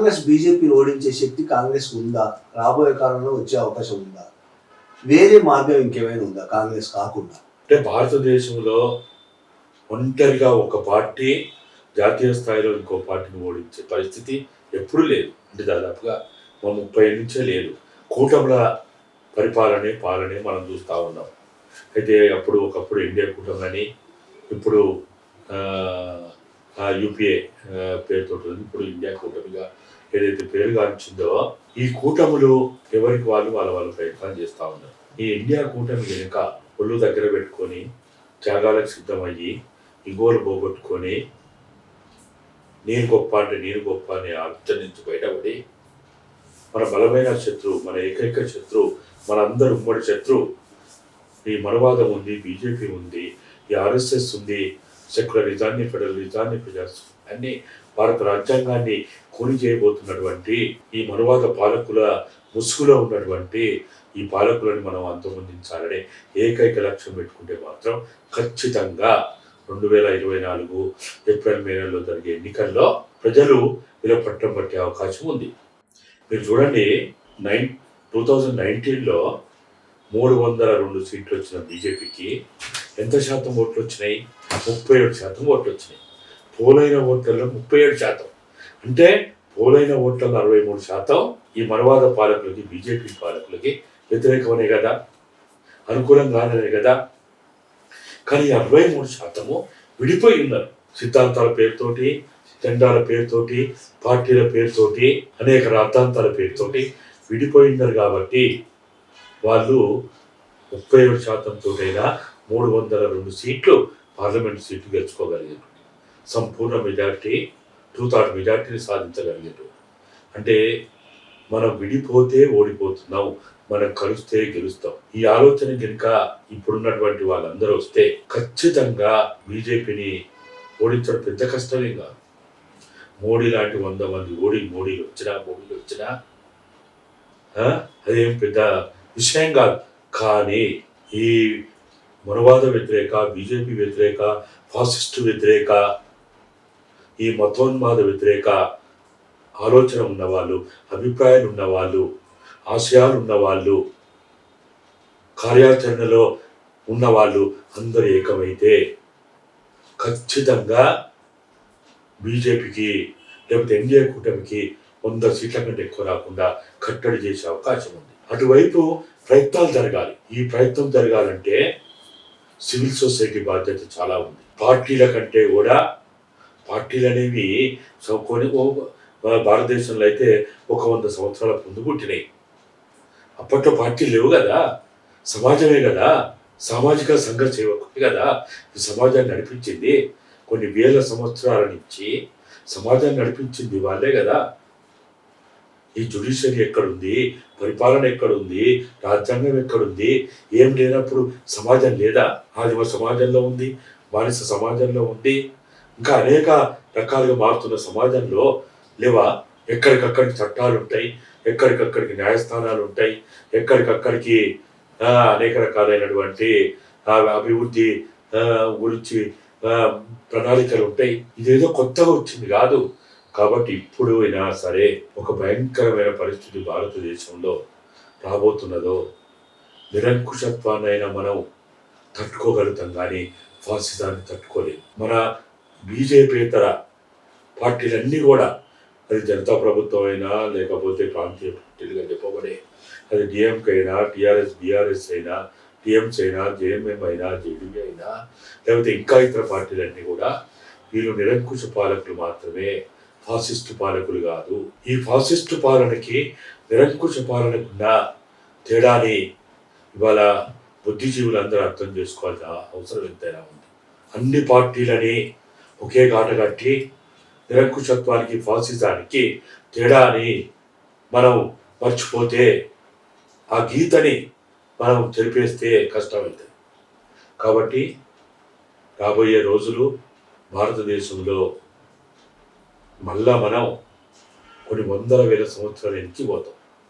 కాంగ్రెస్ బీజేపీని ఓడించే శక్తి కాంగ్రెస్ ఉందా? రాబోయే కాలంలో వచ్చే అవకాశం ఉందా? వేరే మార్గం ఇంకేమైనా ఉందా? కాంగ్రెస్ కాకుండా. అంటే భారతదేశంలో ఒంటరిగా ఒక పార్టీ జాతీయ స్థాయిలో ఇంకో పార్టీని ఓడించే పరిస్థితి ఎప్పుడూ లేదు. అంటే దాదాపుగా మా ముప్పై నుంచే లేదు. కూటముల పరిపాలనే పాలనే మనం చూస్తూ ఉన్నాం. అయితే అప్పుడు ఒకప్పుడు ఇండియా కూటమి ఇప్పుడు యూపీఏ పేరుతో ఇప్పుడు ఇండియా కూటమిగా ఏదైతే పేరుగాంచిందో ఈ కూటములు ఎవరికి వాళ్ళు వాళ్ళ వాళ్ళ ప్రయత్నాలు చేస్తూ ఉన్నారు. ఈ ఇండియా కూటమి వెనుక ఒళ్ళు దగ్గర పెట్టుకొని త్యాగాలకు సిద్ధమయ్యి ఇగోలు పోగొట్టుకొని నేను గొప్ప అంటే నేను గొప్ప అనే ఆలోచన నుంచి బయటపడి మన బలమైన శత్రువు మన ఏకైక శత్రువు మన ఉమ్మడి శత్రువు ఈ మనవాదం ఉంది బీజేపీ ఉంది ఈ ఆర్ఎస్ఎస్ ఉంది సెక్యులరిజాన్ని ఫెడరలిజాన్ని ప్రజాస్వామ్యాన్ని అన్ని భారత రాజ్యాంగాన్ని కొని చేయబోతున్నటువంటి ఈ మరువాత పాలకుల ముసుగులో ఉన్నటువంటి ఈ పాలకులను మనం అంతమొందించాలనే ఏకైక లక్ష్యం పెట్టుకుంటే మాత్రం ఖచ్చితంగా రెండు వేల ఇరవై నాలుగు ఏప్రిల్ మే నెలలో జరిగే ఎన్నికల్లో ప్రజలు ఇలా పట్టం పట్టే అవకాశం ఉంది. మీరు చూడండి నైన్ టూ థౌజండ్ నైన్టీన్లో మూడు వందల రెండు సీట్లు వచ్చిన బీజేపీకి ఎంత శాతం ఓట్లు వచ్చినాయి? ముప్పై ఏడు శాతం ఓట్లు వచ్చినాయి. పోలైన ఓట్లలో ముప్పై ఏడు శాతం. అంటే పోలైన ఓట్లలో అరవై మూడు శాతం ఈ మనవాద పాలకులకి బీజేపీ పాలకులకి వ్యతిరేకమనే కదా? అనుకూలంగానే కదా? కానీ అరవై మూడు శాతము విడిపోయి ఉన్నారు సిద్ధాంతాల పేరుతోటి జెండాల పేరుతోటి పార్టీల పేరుతోటి అనేక రాద్ధాంతాల పేరుతోటి విడిపోయి ఉన్నారు కాబట్టి వాళ్ళు ముప్పై ఏడు శాతంతోటైనా మూడు వందల రెండు సీట్లు పార్లమెంట్ సీట్లు గెలుచుకోగలిగారు. సంపూర్ణ మెజార్టీ టూ థర్డ్ మెజార్టీని సాధించగలిగారు. అంటే మనం విడిపోతే ఓడిపోతున్నాం మనం కలిస్తే గెలుస్తాం. ఈ ఆలోచన కనుక ఇప్పుడున్నటువంటి వాళ్ళందరూ వస్తే ఖచ్చితంగా బీజేపీని ఓడించడం పెద్ద కష్టమే కాదు. మోడీ లాంటి వంద మంది ఓడి మోడీలు వచ్చినా మోడీలు వచ్చినా అదేం పెద్ద విషయం కాదు. కానీ ఈ మనవాద వ్యతిరేక బీజేపీ వ్యతిరేక ఫాసిస్ట్ వ్యతిరేక ఈ మతోన్మాద వ్యతిరేక ఆలోచన ఉన్నవాళ్ళు అభిప్రాయాలు ఉన్నవాళ్ళు ఆశయాలు ఉన్నవాళ్ళు కార్యాచరణలో ఉన్నవాళ్ళు అందరూ ఏకమైతే ఖచ్చితంగా బీజేపీకి లేకపోతే ఎన్డీఏ కూటమికి వంద సీట్ల కంటే ఎక్కువ రాకుండా కట్టడి చేసే అవకాశం ఉంది. అటువైపు ప్రయత్నాలు జరగాలి. ఈ ప్రయత్నం జరగాలంటే సివిల్ సొసైటీ బాధ్యత చాలా ఉంది. పార్టీల కంటే కూడా పార్టీలు అనేవి కొన్ని భారతదేశంలో అయితే ఒక వంద సంవత్సరాల ముందు పుట్టినాయి. అప్పట్లో పార్టీలు లేవు కదా. సమాజమే కదా. సామాజిక సంఘ సేవకుడు కదా. సమాజాన్ని నడిపించింది. కొన్ని వేల సంవత్సరాల నుంచి సమాజాన్ని నడిపించింది వాళ్ళే కదా. ఈ జుడిషియరీ ఎక్కడుంది? పరిపాలన ఎక్కడుంది? రాజ్యాంగం ఎక్కడుంది? ఏం లేనప్పుడు సమాజం లేదా? ఆదిమ సమాజంలో ఉంది బానిస సమాజంలో ఉంది. ఇంకా అనేక రకాలుగా మారుతున్న సమాజంలో లేవా? ఎక్కడికక్కడికి చట్టాలు ఉంటాయి ఎక్కడికక్కడికి న్యాయస్థానాలు ఉంటాయి ఎక్కడికక్కడికి అనేక రకాలైనటువంటి అభివృద్ధి గురించి ప్రణాళికలు ఉంటాయి. ఇదేదో కొత్తగా వచ్చింది కాదు. కాబట్టి ఇప్పుడు అయినా సరే ఒక భయంకరమైన పరిస్థితి భారతదేశంలో రాబోతున్నదో నిరంకుశత్వాన్నైనా మనం తట్టుకోగలుగుతాం కానీ ఫాసిజాన్ని తట్టుకోలేము మన బీజేపీతర పార్టీలన్నీ కూడా అది జనతా ప్రభుత్వం అయినా లేకపోతే ప్రాంతీయ పార్టీలుగా చెప్పబడే అది డిఎంకే అయినా టీఆర్ఎస్ బీఆర్ఎస్ అయినా టీఎంసీ అయినా జేఎంఎం అయినా జేడీపీ అయినా లేకపోతే ఇంకా ఇతర పార్టీలన్నీ కూడా వీళ్ళు నిరంకుశ పాలకులు మాత్రమే ఫాసిస్టు పాలకులు కాదు. ఈ ఫాసిస్టు పాలనకి నిరంకుశ పాలనకున్న తేడాని ఇవాళ బుద్ధిజీవులందరూ అర్థం చేసుకోవాల్సిన అవసరం ఎంతైనా ఉంది. అన్ని పార్టీలని ఒకే గాట కట్టి నిరంకుశత్వానికి ఫాసిజానికి తేడాని మనం మర్చిపోతే ఆ గీతని మనం తెలిపేస్తే కష్టమవుతుంది కాబట్టి రాబోయే రోజులు భారతదేశంలో మళ్ళా మనం కొన్ని వందల వేల సంవత్సరాలు ఎంచిపోతాం